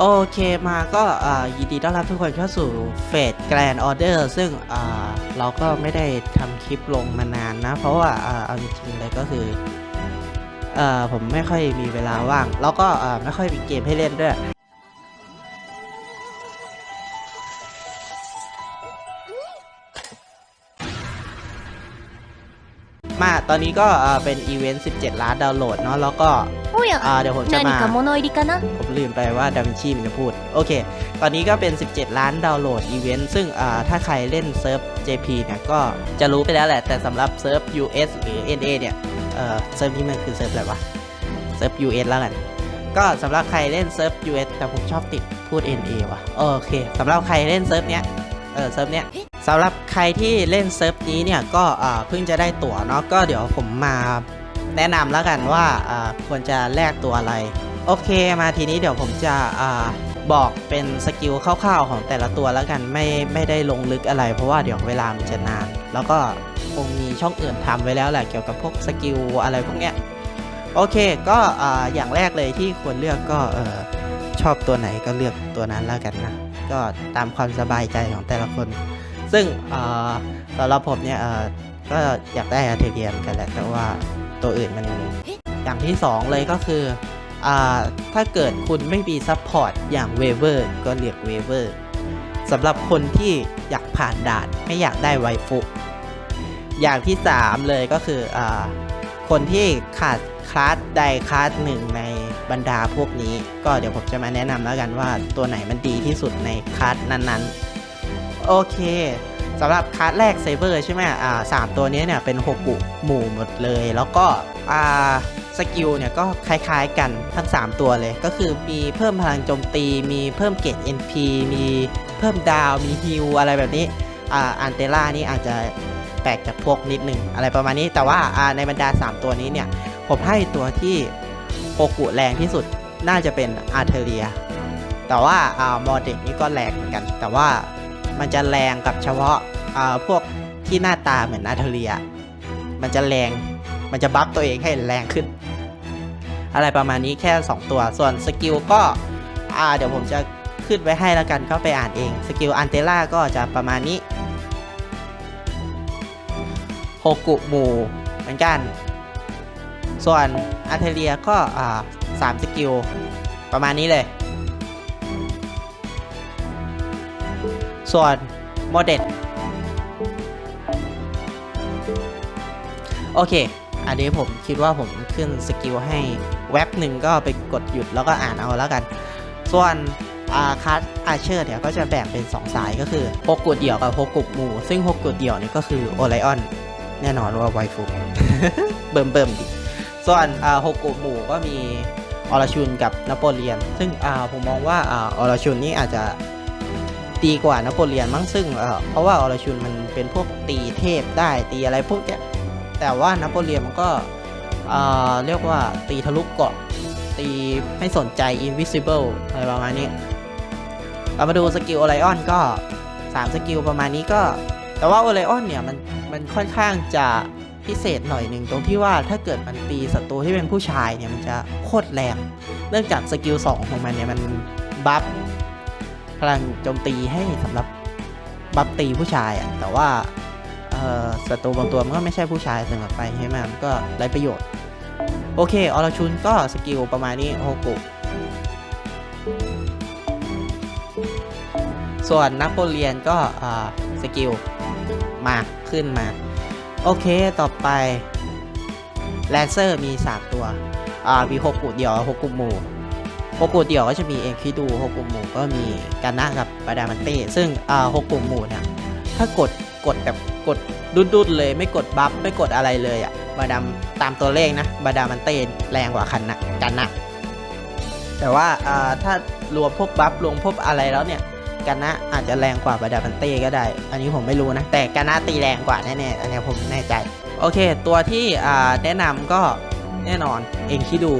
โอเคมาก็ยินดีต้อนรับทุกคนเข้าสู่เฟดแกรนด์ออเดอร์ซึ่งเราก็ไม่ได้ทำคลิปลงมานานนะ เพราะว่าเอาจริงๆเลยก็คืออผมไม่ค่อยมีเวลาว่าง แล้วก็ไม่ค่อยมีเกมให้เล่นด้วย มาตอนนี้ก็เป็นอีเวนต์ 17 ล้านดาวน์โหลดเนาะ แล้วก็เดี๋ยวผมจะมาผมลืมไปว่าดาวินชีมันจะพูด โอเค ตอนนี้ก็เป็น 17 ล้านดาวน์โหลดอีเวนต์ ซึ่งถ้าใครเล่นเซิร์ฟ JP เนี่ยก็จะรู้ไปแล้วแหละ แต่สำหรับเซิร์ฟ US หรือ NA เนี่ยเซิร์ฟนี้มันคือเซิร์ฟอะไรวะ เซิร์ฟ US แล้วกันก็สำหรับใครเล่นเซิร์ฟ US แต่ผมชอบติดพูด NA ว่ะ โอเคสำหรับใครเล่นเซิร์ฟเนี้ย เออเซิร์ฟเนี้ย สำหรับใครที่เล่นเซิร์ฟนี้เนี่ยก็เพิ่งจะได้ตั๋วเนาะก็เดี๋ยวผมมาแนะนำแล้วกันว่าควรจะแลกตัวอะไร โอเคมาทีนี้เดี๋ยวผมจะอบอกเป็นสกิลคร่าวๆของแต่ละตัวแล้วกันไม่ไม่ได้ลงลึกอะไร เพราะว่าเดี๋ยวเวลามันจะนาน แล้วก็คงมีช่องอื่นทำไว้แล้วแหละเกี่ยวกับพวกสกิลอะไรพวกเนี้ยโอเคก็อ่าอย่างแรกเลยที่ควรเลือกก็ชอบตัวไหนก็เลือกตัวนั้นแล้วกันนะก็ตามความสบายใจของแต่ละคน ซึ่งอ่าสำหรับผมเนี่ยก็อยากได้อาเทเรียมกันแหละแต่ว่าตัวอื่นมันอย่างที่สองเลยก็คืออถ้าเกิดคุณไม่มีซัพพอร์ตอย่างเวเวอร์ก็เรียกเวเวอร์สำหรับคนที่อยากผ่านด่านไม่อยากได้ไวฟุอย่างที่ 3 เลยก็คืออคนที่ขาดคลาสใดคลาสหนึ่งในบรรดาพวกนี้ ก็เดี๋ยวผมจะมาแนะนำแล้วกันว่าตัวไหนมันดีที่สุดในคลาสนั้นๆ โอเคสำหรับคลาสแรกเซเบอร์ใช่ไหมอ่าสามตัวนี้เนี่ยเป็นโฮกุหมู่หมดเลย แล้วก็อ่าสกิลเนี่ยก็คล้ายๆกันทั้ง 3 ตัวเลย ก็คือมีเพิ่มพลังโจมตี มีเพิ่มเกรด NP มีเพิ่มดาว มีฮิลอะไรแบบนี้อ่าอันเตล่านี่อาจจะแปลกจากพวกนิดนึงอะไรประมาณนี้ แต่ว่าอ่าในบรรดา 3 ตัวนี้เนี่ย ผมให้ตัวที่โอกุแรงที่สุดน่าจะเป็นอาร์เทเรีย แต่ว่าอ่ามอเด็กนี่ก็แรงเหมือนกัน แต่ว่า มันจะแรงกับเฉพาะาพวกที่หน้าตาเหมือนอาร์เทเรีย มันจะแรง มันจะบัฟตัวเองให้แรงขึ้น อะไรประมาณนี้แค่ 2 ตัว ส่วนสกิลก็เดี๋ยวผมจะขึ้นไว้ให้แล้วกันเข้าไปอ่านเอง สกิลอันเตล่าก็จะประมาณนี้โฮกุหมูเหมือนกัน ส่วนอาร์เทเรียก็สามสกิลประมาณนี้เลย ส่วนโมเดลโอเค อันนี้ผมคิดว่าผมขึ้นสกิลให้เว็บหนึ่งก็ไปกดหยุดแล้วก็อ่านเอาแล้วกัน ส่วนอาคัสอาเชอร์เนี่ยก็จะแบ่งเป็น 2 สายก็คือโฮกุเดี่ยวกับโฮกุหมู่ ซึ่งโฮกุเดี่ยวนี่ก็คือโอไลออน แน่นอนว่าไวฟูเบิ่มเบิ่มๆดิ ส่วนอาโฮกุหมู่ก็มีออรชุนกับนโปเลียน ซึ่งอาผมมองว่าออรชุนนี่อาจจะ ดีกว่านโปเลียนมั้งซึ่งเออเพราะว่าอรชุนมันเป็นพวกตีเทพได้ตีอะไรพวกเนี้ยแต่ว่านโปเลียนมันก็เออเรียกว่าตีทะลุเกาะตีไม่สนใจ invisible อะไรประมาณนี้ เรามาดูสกิลโอไลออนก็ 3 สกิลประมาณนี้ก็ แต่ว่าโอไลออนเนี่ยมันมันค่อนข้างจะพิเศษหน่อยหนึ่งตรงที่ว่าถ้าเกิดมันตีศัตรูที่เป็นผู้ชายเนี่ยมันจะโคตรแรง เนื่องจากสกิล2ของมันเนี่ยมันบัฟ พลังโจมตีให้สำหรับบัฟตีผู้ชายอะแต่ว่าศัตรูบางตัวมันก็ไม่ใช่ผู้ชายเสมอไปใช่ไหมมันก็ไร้ประโยชน์ โอเคออรชุนก็สกิลประมาณนี้โฮกุส่วนนโปเลียนก็สกิลมาขึ้นมา โอเคต่อไปแลนเซอร์มี 3 ตัวอามีโฮกุเดียวโฮกุหมู่ โฮกุเดี่ยวก็จะมีเอ็นคิดูโฮกุหมู่ก็มีกานะกับบาดามันเต้ซึ่งอ่าโฮกุหมู่เนี่ยถ้ากดกดแบบกดดุดๆเลยไม่กดบัฟไม่กดอะไรเลยอะ่ะบาดามตามตัวเลขนะบาดามันเต้แรงกว่าคันนะกันนะแต่ว่าอ่าถ้ารวมพวกบัฟรวมพวกอะไรแล้วเนี่ยกันนะอาจจะแรงกว่าบาดามันเต้ก็ได้ อันนี้ผมไม่รู้นะ แต่กันนะตีแรงกว่าแน่ๆอันนี้ผมแน่ใจ โอเค ตัวที่อ่าแนะนำก็แน่นอนเองคิดดู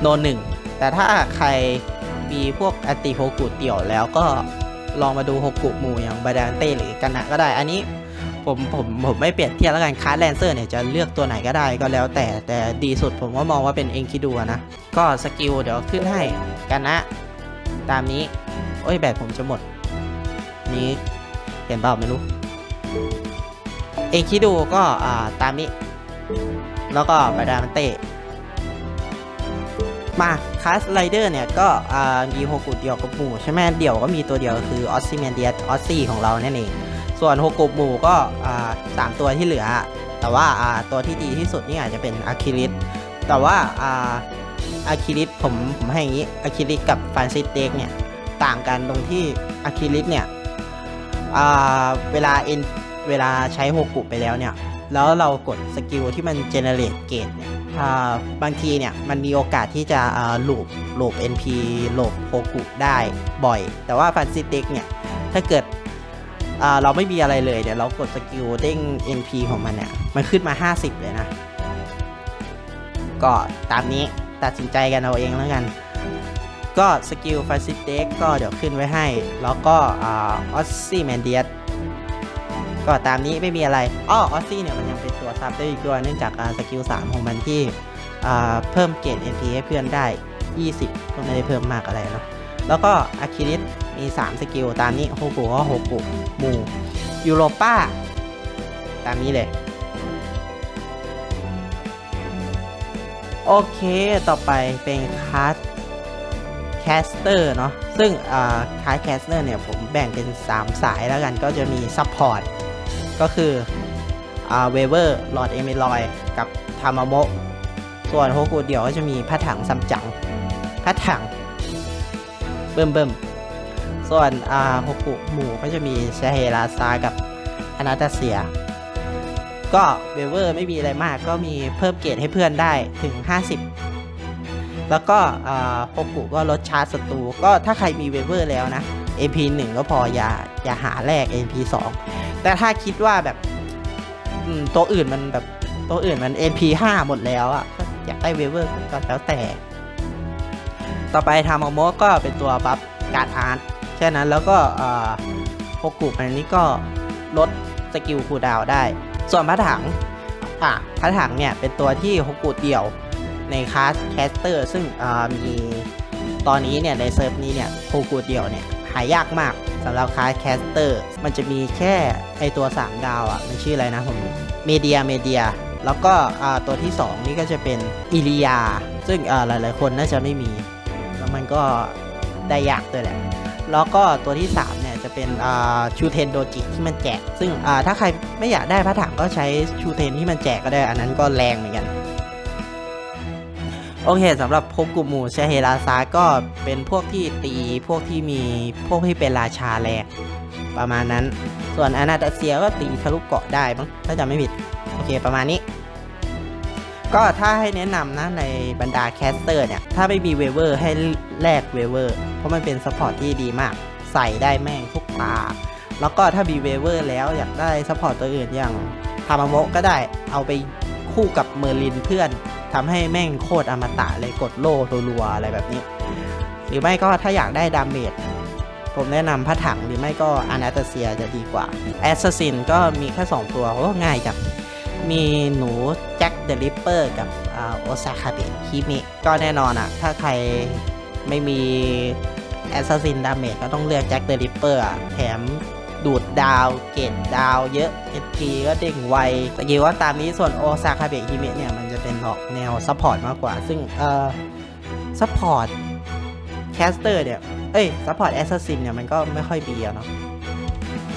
โนหนึ่งแต่ถ้าใครมีพวกอัติโฮกุเดี่ยวแล้วก็ลองมาดูฮกกุหมู่อย่างบาดานเต้หรือกันนะก็ได้ อันนี้ผมผมผมไม่เปรียบเทียบแล้วกันคาร์ดแลนเซอร์เนี่ยจะเลือกตัวไหนก็ได้ก็แล้วแต่แต่ดีสุดผมก็มองว่าเป็นเองคิดูนะ ก็สกิลเดี๋ยวขึ้นให้กันนะ ตามนี้ โอ้ยแบตผมจะหมด นี้เห็นเปล่าไม่รู้ เองคิดูก็อ่าตามนี้ แล้วก็บาดานเตะ มาคาสไลเดอร์เนี่ยก็มีโฮกุเดียวกับหมู่ใช่ไหมเดี่ยวก็มีตัวเดียวคือออสซิเมนเดียออสซี่ของเรานั่นเอง ส่วนโฮกุหมู่ก็สามตัวที่เหลือ แต่ว่าตัวที่ดีที่สุดนี่อาจจะเป็นอะคิลิสแต่ว่าอะคิลิสผมผมให้อย่างนี้อะคิลิสกับฟานซิสเด็กเนี่ยต่างกันตรงที่อะคิลิสเนี่ยเวลาเอ็นเวลาใช้โฮกุไปแล้วเนี่ยแล้วเรากดสกิลที่มันเจเนเรตเกตเนี่ย บางทีเนี่ยมันมีโอกาสที่จะอ่าลูปลูป NP โหลบโฮกุได้บ่อย แต่ว่าฟันซิเด็กเนี่ย ถ้าเกิดเราไม่มีอะไรเลยเดี๋ยวเรากดสกิลเด้ง NP ของมันเนี่ย มันขึ้นมา 50 เลยนะ ก็ตามนี้ตัดสินใจกันเอาเองแล้วกัน ก็สกิลฟาซิเด็กก็เดี๋ยวขึ้นไว้ให้ แล้วก็ออสซี่แมนเดีย ก็ตามนี้ไม่มีอะไรอ้อออสซี่เนี่ยมันยังเป็นตัวซับได้อีกด้วยเนื่องจากสกิล3ของมันที่เพิ่มเกรด NP ให้เพื่อนได้ 20 ก็ไม่ได้เพิ่มมากอะไรเนาะแล้วก็อะคิริสมี 3 สกิล ตามนี้โฮกุก็โฮกุมูยูโรป้า ตามนี้เลย โอเคต่อไปเป็นคาร์ดแคสเตอร์เนาะซึ่งคาร์ดแคสเตอร์เนี่ยผมแบ่งเป็น 3 สายแล้วกันก็จะมีซัพพอร์ต ก็คือเวเวอร์ลอดเอมิลอยกับทามาโมะส่วนโฮกุเดี่ยวก็จะมีพระถังซัมจังพระถังเบิ่มเบิ่มส่วนอาโฮกุหมู่ก็จะมีชเฮราซากับอนาตาเซีย ก็เวเวอร์ไม่มีอะไรมากก็มีเพิ่มเกรดให้เพื่อนได้ถึง 50 แล้วก็อ่าโฮกุก็ลดชาร์จศัตรูก็ถ้าใครมีเวเวอร์แล้วนะ AP 1 ก็พออย่าอย่าหาแลก AP 2 แต่ถ้าคิดว่าแบบตัวอื่นมันแบบตัวอื่นมัน AP 5 หมดแล้วอะก็อยากได้เวเวอร์ก็แล้วแต่ ต่อไปทามาโมก็เป็นตัวบัฟการ์ดอาร์ตแค่นั้นแล้วก็โฮกุอันนี้ก็ลดสกิลคูดาวได้ ส่วนพระถังอะพระถังเนี่ยเป็นตัวที่โฮกุเดี่ยวในคลาสแคสเตอร์ซึ่งมีตอนนี้เนี่ยในเซิร์ฟนี้เนี่ยโฮกุเดี่ยวเนี่ย หายากมากสำหรับคลาสแคสเตอร์ มันจะมีแค่ไอตัว 3 ดาวอะ มันชื่ออะไรนะผมเมเดียเมเดียแล้วก็ตัวที่ 2 นี่ก็จะเป็นอิริยา ซึ่งหลายๆคนน่าจะไม่มี แล้วมันก็ได้ยากด้วยแหละ แล้วก็ตัวที่ 3 เนี่ย จะเป็นชูเทนโดจิที่มันแจก ซึ่งถ้าใครไม่อยากได้พระถังก็ใช้ชูเทนที่มันแจกก็ได้ อันนั้นก็แรงเหมือนกัน โอเคสำหรับพวกกุมูเชเฮราซาก็เป็นพวกที่ตีพวกที่มีพวกที่เป็นราชาแรงประมาณนั้น ส่วนอนาตาเซียก็ตีทะลุเกาะได้มั้งถ้าจำไม่ผิด โอเคประมาณนี้ ก็ถ้าให้แนะนำนะในบรรดาแคสเตอร์เนี่ย ถ้าไม่มีเวเวอร์ให้แลกเวเวอร์ เพราะมันเป็นซัพพอร์ตที่ดีมาก ใส่ได้แม่งทุกตา แล้วก็ถ้ามีเวเวอร์แล้วอยากได้ซัพพอร์ตตัวอื่นอย่างทามาโมก็ได้เอาไปคู่กับเมอร์ลินเพื่อน ทำให้แม่งโคตรอมตะเลยกดโล่รัวๆอะไรแบบนี้ หรือไม่ก็ถ้าอยากได้ดาเมจผมแนะนำพระถังหรือไม่ก็อนาตาเซียจะดีกว่าแอสซัสซินก็มีแค่ 2 ตัวโอ้ง่ายจังมีหนูแจ็คเดอะริปเปอร์กับโอซาคาเบะฮิมิก็แน่นอนอะถ้าใครไม่มีแอสซัสซินดาเมจก็ต้องเลือกแจ็คเดอะริปเปอร์แถม ดูดดาวเกตดาวเยอะ SP ก็เด้งไวสกิลว่าตามนี้ส่วนโอซาคาเบะฮิมิเนี่ย มันจะเป็นออกแนวซัพพอร์ตมากกว่า ซึ่งเอ่อซัพพอร์ตแคสเตอร์เนี่ย เอ้ยซัพพอร์ตแอสซัสซินเนี่ย มันก็ไม่ค่อยดีอะเนาะ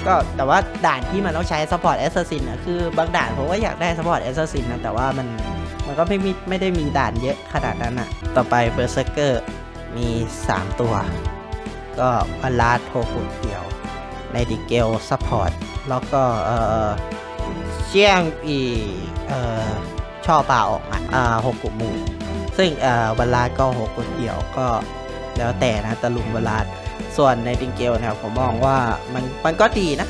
ก็แต่ว่าด่านที่มันต้องใช้ support assassin นะคือบางด่านผมก็อยากได้ support assassin นะ แต่ว่ามันมันก็ไม่มีไม่ได้มีด่านเยอะขนาดนั้นอะต่อไป berserker มี 3 ตัว ก็อลาโทคุเดียว ในดิเกล support แล้วก็เอ่อเชียงอีเอ่อช่อป่าออกอะอ่าหกกุมูซึ่งเอ่อเวลาก็หกกุเดียวก็แล้วแต่นะตะลุมเวลาส่วนในดิงเกลเนี่ยผมมองว่ามันมันก็ดีนะ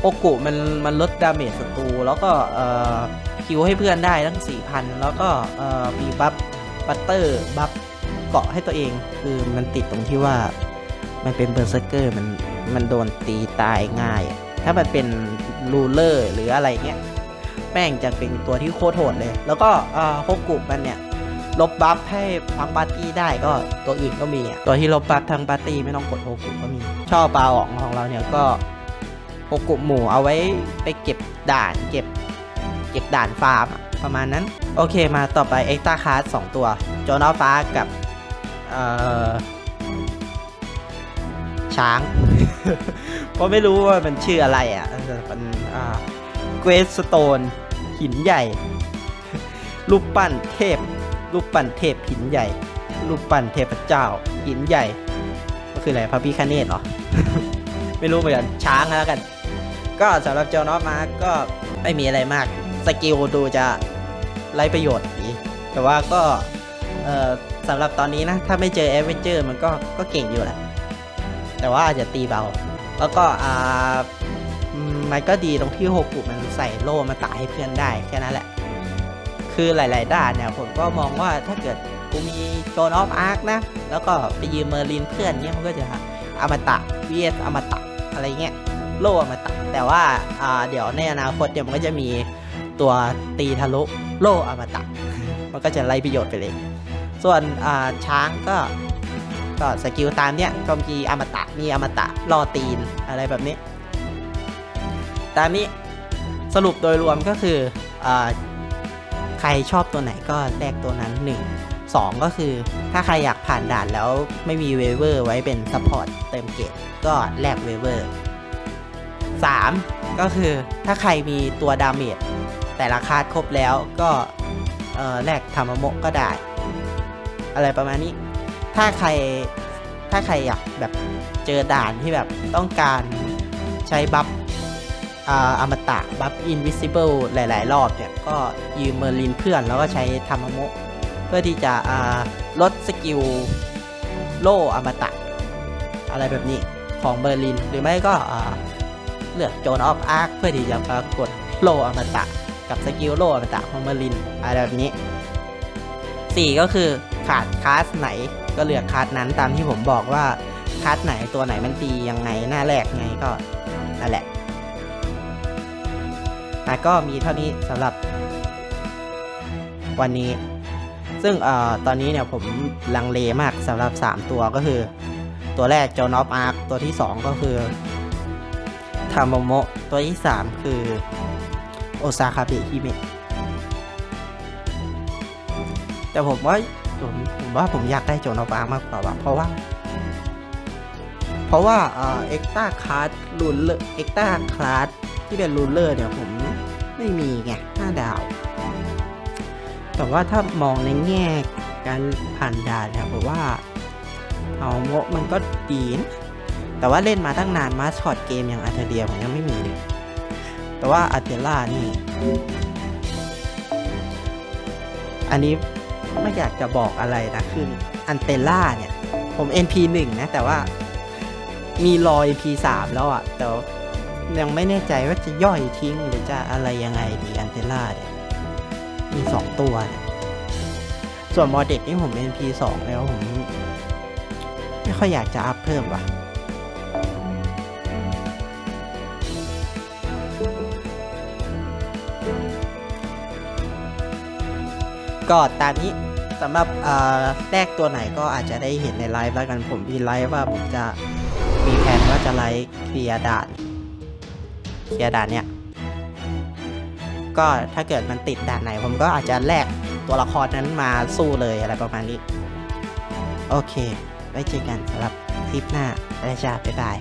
โอกุมันมันลดดาเมจศัตรูแล้วก็เอ่อคิวให้เพื่อนได้ตั้ง 4,000 แล้วก็เอ่อมีบัฟบัตเตอร์บัฟเกาะให้ตัวเอง คือมันติดตรงที่ว่ามันเป็นเบอร์เซอร์เกอร์มัน มันโดนตีตายง่าย ถ้ามันเป็นรูเลอร์หรืออะไรเงี้ย แม่งจะเป็นตัวที่โคตรโหดเลย แล้วก็อ่าโฮกุมันเนี่ย ลบบัฟให้ทั้งปาร์ตี้ได้ก็ตัวอื่นก็มีตัวที่ลบบัฟทั้งปาร์ตี้ไม่ต้องกดโฮกุก็มีชอบปลาอองของเราเนี่ยก็โฮกุหมู่เอาไว้ไปเก็บด่านเก็บเก็บด่านฟาร์มประมาณนั้น โอเคมาต่อไปเอ็กตาคาร์สองตัว โจนอฟ้ากับช้าง เพราะไม่รู้ว่ามันชื่ออะไรอะมันอ่าเกรสสโตนหินใหญ่ รูปปั้นเทพ รูปปั้นเทพหินใหญ่ รูปปั้นเทพเจ้า หินใหญ่ ก็คืออะไรพระพิคเนตเหรอ ไม่รู้เหมือนกัน ช้างแล้วกัน ก็สำหรับเจ้านอฟมาก็ไม่มีอะไรมาก สกิลดูจะไร้ประโยชน์ดีแต่ว่าก็สำหรับตอนนี้นะ ถ้าไม่เจอเอเวนเจอร์มันก็ก็เก่งอยู่แหละ แต่ว่าอาจจะตีเบา แล้วก็อ่ามันก็ดีตรงที่โฮกุมันใส่โล่มาตายให้เพื่อนได้แค่นั้นแหละ คือหลาย ๆ ด้านเนี่ยผมก็มองว่าถ้าเกิดกูมีโจนออฟอาร์คนะ แล้วก็ไปยืมเมอร์ลินเพื่อนเนี่ยมันก็จะอมตะ vs อมตะอะไรเงี้ยโล่อมตะ แต่ว่าอ่าเดี๋ยวในอนาคตเดี๋ยวมันก็จะมีตัวตีทะลุโล่อมตะ มันก็จะไล่ประโยชน์ไปเลย ส่วนอ่าช้างก็ ก็สกิลตามเนี้ยก็มีอมตะมีอมตะล่อตีนอะไรแบบนี้ ตามนี้สรุปโดยรวมก็คืออ่าใครชอบตัวไหนก็แลกตัวนั้น 1 2 ก็คือถ้าใครอยากผ่านด่านแล้วไม่มีเวเวอร์ไว้เป็นซัพพอร์ตเติมเกรดก็แลกเวเวอร์ 3 ก็คือถ้าใครมีตัวดาเมจแต่ละคาดครบแล้วก็แลกธรรมโมก็ได้ อะไรประมาณนี้ ถ้าใครถ้าใครอยากแบบเจอด่านที่แบบต้องการใช้บัฟอมตะบัฟอินวิซิเบิลหลาย ๆ รอบเนี่ย ก็ยืมเมอร์ลินเพื่อนแล้วก็ใช้ธรรมโมะเพื่อที่จะลดสกิลโล่อมตะ อะไรแบบนี้ของเบอร์ลิน หรือไม่ก็เลือกโจนออฟอาร์คเพื่อที่จะปรากฏโล่อมตะ กับสกิลโล่อมตะของเบอร์ลินอะไรแบบนี้สี่ก็คือขาดคลาสไหน ก็เลือกคลาสนั้นตามที่ผมบอกว่าคลาสไหนตัวไหนมันตียังไงหน้าแรกไงก็นั่นแหละแต่ก็มีเท่านี้สำหรับวันนี้ ซึ่งเอ่อตอนนี้เนี่ยผมลังเลมากสำหรับ 3 ตัวก็คือ ตัวแรกจนอฟอาร์คตัวที่ 2 ก็คือทาโมโมะตัวที่ 3 คือโอซาคาเบฮิเมะแต่ผมว่า ผมผมว่าผมอยากได้โจนอฟามากกว่าเพราะว่า เพราะว่าเอ่อเอ็กต้าคลาสรูลเลอร์เอ็กต้าคลาสที่เป็นรูลเลอร์เนี่ยผมไม่มีไงห้าดาว แต่ว่าถ้ามองในแง่การผ่านด่านเนี่ยผมว่าเอาโมะมันก็ดีนะแต่ว่าเล่นมาตั้งนานมาสคอตเกมอย่างอัลเทเดียผมยังไม่มีเลยแต่ว่าอัลเทล่านี่ อันนี้ ไม่อยากจะบอกอะไรนะคืออันเตล่าเนี่ย ผม NP 1 นะ แต่ว่ามีรอย P3 แล้วอะ่ะ แต่ยังไม่แน่ใจว่าจะย่อยทิ้งหรือจะอะไรยังไงดีอันเตล่าเนี่ย มี 2 ตัวเนี่ยส่วนมอเด็กนี่ผม NP 2 แล้วผม ไม่ค่อยอยากจะอัพเพิ่มว่ะ ก็ตามนี้สำหรับเอ่อแรกตัวไหนก็อาจจะได้เห็นในไลฟ์แล้วกันผมมีไลฟ์ว่าผมจะมีแผนว่าจะไลฟ์เคลียร์ด่านเคลียร์ด่านเนี่ย ก็ถ้าเกิดมันติดด่านไหน ผมก็อาจจะแลกตัวละครนั้นมาสู้เลยอะไรประมาณนี้ โอเค ไว้เจอกันสำหรับคลิปหน้าแล้วจ้าบ๊ายบาย